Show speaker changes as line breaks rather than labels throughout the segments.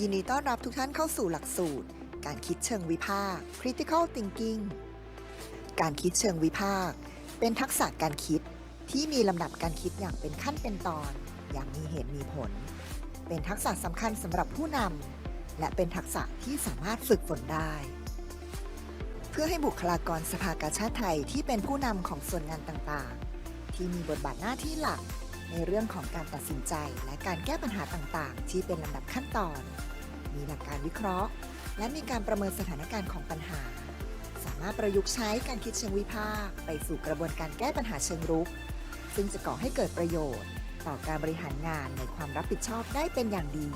ยินดีต้อนรับทุกท่านเข้าสู่หลักสูตร การคิดเชิงวิพากษ์ critical thinking การคิดเชิงวิพากษ์เป็นทักษะการคิดที่มีลำดับการคิดอย่างเป็นขั้นเป็นตอน อย่างมีเหตุมีผล เป็นทักษะสำคัญสำหรับผู้นำและเป็นทักษะที่สามารถฝึกฝนได้ เพื่อให้บุคลากรสภากาชาติไทยที่เป็นผู้นำของส่วนงานต่างๆ ที่มีบทบาทหน้าที่หลัก ในเรื่องของการตัดสินใจและการแก้ปัญหาต่างๆ ที่เป็นลำดับขั้นตอน มีหลักการวิเคราะห์ และมีการประเมินสถานการณ์ของปัญหา สามารถประยุกต์ใช้การคิดเชิงวิพากษ์ไปสู่กระบวนการแก้ปัญหาเชิงรุก ซึ่งจะก่อให้เกิดประโยชน์ ต่อการบริหารงานในความรับผิดชอบได้เป็นอย่างดี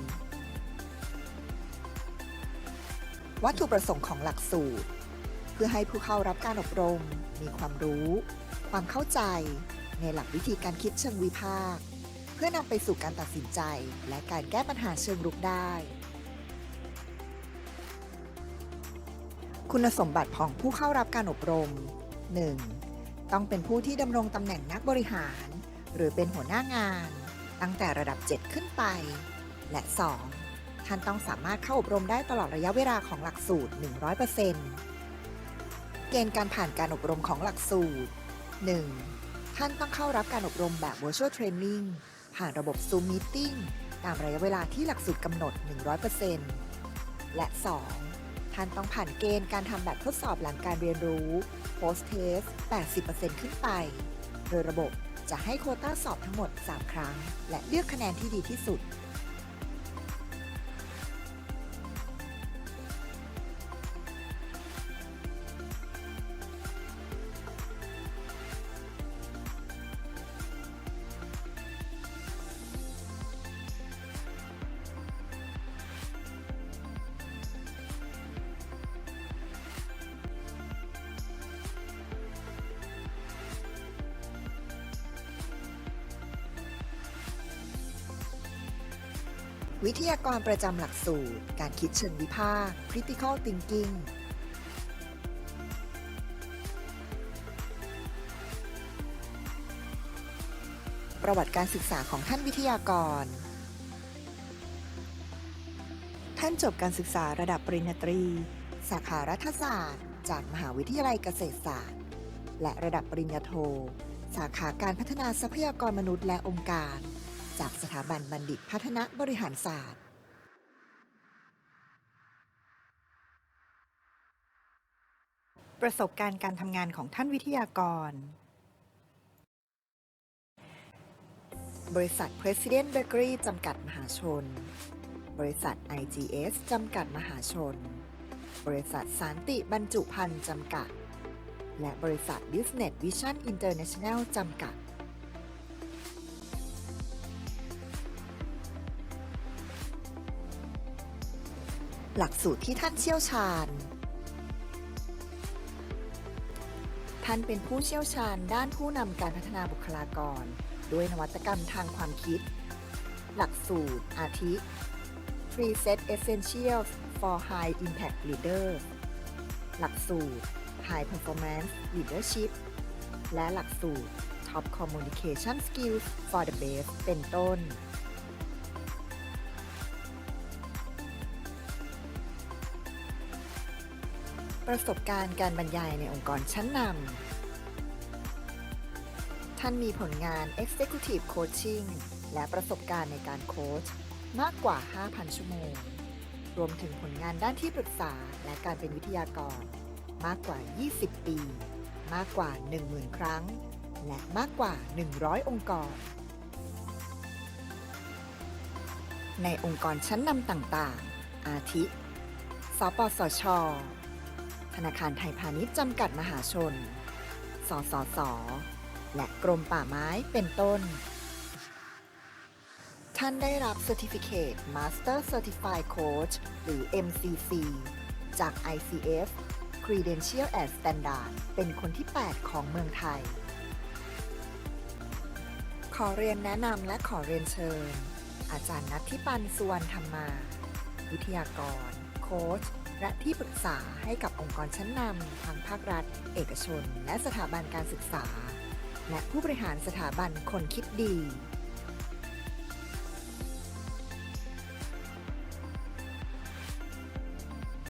วัตถุประสงค์ของหลักสูตร เพื่อให้ผู้เข้ารับการอบรม มีความรู้ ความเข้าใจ ในหลักวิธีการคิดเชิงวิพากษ์เพื่อนำไปสู่การตัดสินใจ และการแก้ปัญหาเชิงรุกได้ คุณสมบัติของผู้เข้ารับการอบรม 1. ต้องเป็นผู้ที่ดำรงตำแหน่งนักบริหาร หรือเป็นหัวหน้างาน ตั้งแต่ระดับ 7 ขึ้นไป และ 2. ท่านต้องสามารถเข้าอบรมได้ตลอดระยะเวลาของหลักสูตร 100%เกณฑ์การผ่านการอบรมของหลักสูตร 1. ท่านต้องเข้ารับการอบรมแบบ virtual training ผ่านระบบ Zoom Meeting ตามระยะเวลาที่หลักสูตรกำหนด 100%และ 2. ท่านต้องผ่านเกณฑ์การทำแบบทดสอบหลังการเรียนรู้ post test 80%ขึ้นไป โดยระบบจะให้โคต้าสอบทั้งหมด 3 ครั้ง และเลือกคะแนนที่ดีที่สุด วิทยากรประจำหลักสูตร การคิดเชิงวิพากษ์ critical thinking ประวัติการศึกษาของท่านวิทยากร ท่านจบการศึกษาระดับปริญญาตรี สาขารัฐศาสตร์ จากมหาวิทยาลัยเกษตรศาสตร์ และระดับปริญญาโท สาขาการพัฒนาทรัพยากรมนุษย์และองค์การ จากสถาบันบัณฑิตพัฒนบริหารศาสตร์ประสบการณ์การทำงานของท่านวิทยากร บริษัท President Bakery จำกัดมหาชน บริษัท IGS จำกัดมหาชน บริษัทสานติบรรจุภัณฑ์จำกัด และบริษัท Business Vision International จำกัด หลักสูตรที่ท่านเชี่ยวชาญ ท่านเป็นผู้เชี่ยวชาญด้านผู้นำการพัฒนาบุคลากร ด้วยนวัตกรรมทางความคิด หลักสูตร อาทิ Free Set Essentials for High Impact Leaders หลักสูตร High Performance Leadership และหลักสูตร Top Communication Skills for the Best เป็นต้น ประสบการณ์การบรรยายในองค์กรชั้นนำ ท่านมีผลงาน Executive Coaching และประสบการณ์ในการโค้ชมากกว่า 5,000 ชั่วโมง รวมถึงผลงานด้านที่ปรึกษาและการเป็นวิทยากร มากกว่า 20 ปี มากกว่า 10,000 ครั้ง และมากกว่า 100 องค์กร ในองค์กรชั้นนำต่างๆ อาทิ สปสช ธนาคารไทยพาณิชย์จำกัดมหาชน สสส และกรมป่าไม้เป็นต้น ท่านได้รับ Certificate Master Certified Coach หรือ MCC จาก ICF Credential and Standard เป็นคนที่ 8 ของเมืองไทย ขอเรียนแนะนำและขอเรียนเชิญ อาจารย์นัททิปันสุวรรณธรรมา วิทยากร โค้ช และที่ปรึกษาให้กับองค์กรชั้นนำทางภาครัฐ เอกชน และสถาบันการศึกษา และผู้บริหารสถาบันคนคิดดี